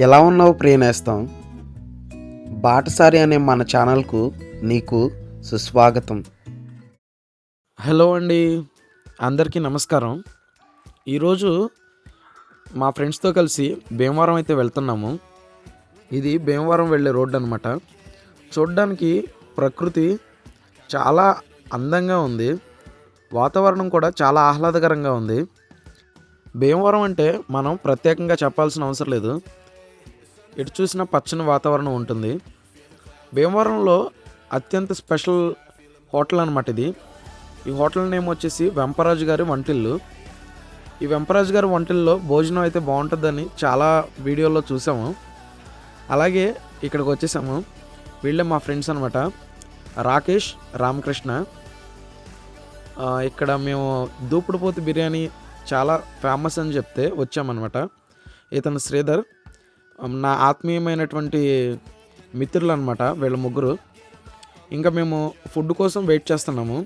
ఎలా ఉన్నావు ప్రియనేస్తం? బాటసారి అనే మన ఛానల్కు నీకు సుస్వాగతం. హలో అండి. అందరికీ నమస్కారం. ఈరోజు మా ఫ్రెండ్స్తో కలిసి భీమవరం అయితే వెళ్తున్నాము. ఇది భీమవరం వెళ్ళే రోడ్డు అనమాట చూడడానికి ప్రకృతి చాలా అందంగా ఉంది. వాతావరణం కూడా చాలా ఆహ్లాదకరంగా ఉంది. భీమవరం అంటే మనం ప్రత్యేకంగా చెప్పాల్సిన అవసరం లేదు. ఎటు చూసినా పచ్చని వాతావరణం ఉంటుంది. భీమవరంలో అత్యంత స్పెషల్ హోటల్ అనమాట ఇది. ఈ హోటల్ నేమ్ వచ్చేసి వెంపరాజు గారి వంటిల్లు. ఈ వెంపరాజు గారి వంటిల్లో భోజనం అయితే బాగుంటుందని చాలా వీడియోల్లో చూసాము. అలాగే ఇక్కడికి వచ్చేసాము. వీళ్ళే మా ఫ్రెండ్స్ అనమాట రాకేష్ రామకృష్ణ. ఇక్కడ మేము దూపుడుపోతు బిర్యానీ చాలా ఫేమస్ అని చెప్తే వచ్చామన్నమాట. ఇతను శ్రీధర్ నా ఆత్మీయమైనటువంటి మిత్రులు అనమాట వీళ్ళ ముగ్గురు. ఇంకా మేము ఫుడ్ కోసం వెయిట్ చేస్తున్నాము.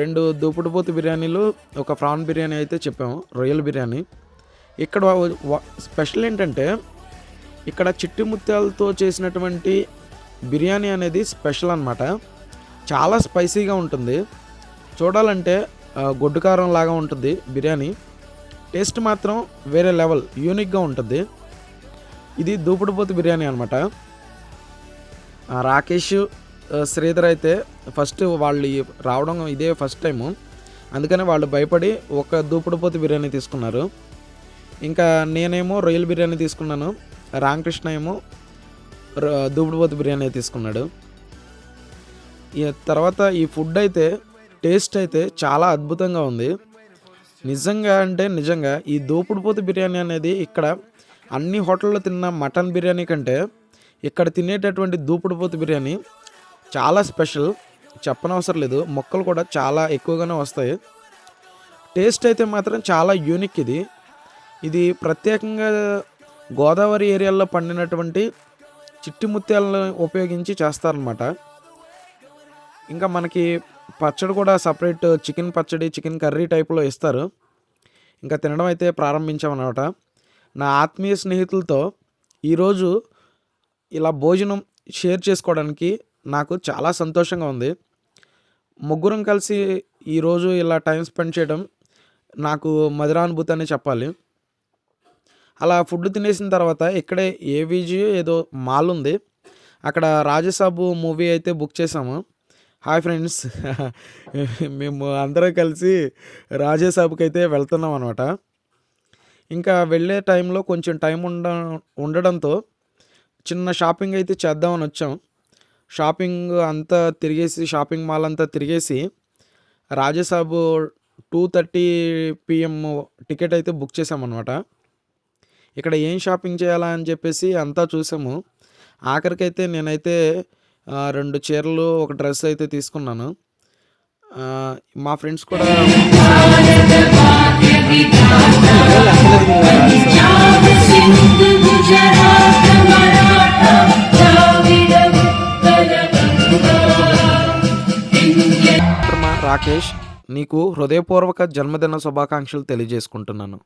రెండు దూపుడుపోతు బిర్యానీలు ఒక ప్రాన్ బిర్యానీ అయితే చెప్పాము రొయ్యల బిర్యానీ. ఇక్కడ స్పెషల్ ఏంటంటే ఇక్కడ చిట్టి ముత్యాలతో చేసినటువంటి బిర్యానీ అనేది స్పెషల్ అనమాట చాలా స్పైసీగా ఉంటుంది. చూడాలంటే గొడ్డు కారం లాగా ఉంటుంది బిర్యానీ. టేస్ట్ మాత్రం వేరే లెవెల్ యూనిక్గా ఉంటుంది. ఇది దూపుడుపోతు బిర్యానీ అనమాట రాకేష్ శ్రీధర్ అయితే ఫస్ట్ వాళ్ళు రావడం ఇదే ఫస్ట్ టైము. అందుకని వాళ్ళు భయపడి ఒక దూపుడుపోతు బిర్యానీ తీసుకున్నారు. ఇంకా నేనేమో రొయ్యల బిర్యానీ తీసుకున్నాను రామకృష్ణ ఏమో దూపుడుపోతు బిర్యానీ తీసుకున్నాడు. ఈ తర్వాత ఈ ఫుడ్ అయితే టేస్ట్ అయితే చాలా అద్భుతంగా ఉంది. నిజంగా అంటే నిజంగా ఈ దోపుడుపోతు బిర్యానీ అనేది ఇక్కడ అన్ని హోటల్లో తిన్న మటన్ బిర్యానీ కంటే ఇక్కడ తినేటటువంటి దూపుడుపోతు బిర్యానీ చాలా స్పెషల్. చెప్పనవసరం లేదు. మొక్కలు కూడా చాలా ఎక్కువగానే వస్తాయి. టేస్ట్ అయితే మాత్రం చాలా యూనిక్ ఇది. ఇది ప్రత్యేకంగా గోదావరి ఏరియాలో పండినటువంటి చిట్టి ముత్యాలను ఉపయోగించి చేస్తారనమాట ఇంకా మనకి పచ్చడి కూడా సపరేట్ చికెన్ పచ్చడి చికెన్ కర్రీ టైప్లో ఇస్తారు. ఇంకా తినడం అయితే ప్రారంభించామన్నమాట. నా ఆత్మీయ స్నేహితులతో ఈరోజు ఇలా భోజనం షేర్ చేసుకోవడానికి నాకు చాలా సంతోషంగా ఉంది. ముగ్గురం కలిసి ఈరోజు ఇలా టైం స్పెండ్ చేయడం నాకు మధురానుభూతి అని చెప్పాలి. అలా ఫుడ్ తినేసిన తర్వాత ఇక్కడే ఏవిజీ ఏదో మాల్ ఉంది. అక్కడ రాజసాబు మూవీ అయితే బుక్ చేసాము హాయ్ ఫ్రెండ్స్. మేము అందరం కలిసి రాజేసాబుకి అయితే వెళ్తున్నాం అనమాట ఇంకా వెళ్ళే టైంలో కొంచెం టైం ఉండ ఉండడంతో చిన్న షాపింగ్ అయితే చేద్దామని వచ్చాం. షాపింగ్ అంతా తిరిగేసి షాపింగ్ మాల్ అంతా తిరిగేసి Rajasaab two thirty PM ticket అయితే బుక్ చేసామన్నమాట ఇక్కడ ఏం షాపింగ్ చేయాలా అని చెప్పేసి అంతా చూసాము. ఆఖరికైతే నేనైతే రెండు చీరలు ఒక డ్రెస్ అయితే తీసుకున్నాను. మా ఫ్రెండ్స్ కూడా రాకేష్ నీకు హృదయపూర్వక జన్మదిన శుభాకాంక్షలు తెలియజేసుకుంటున్నాను.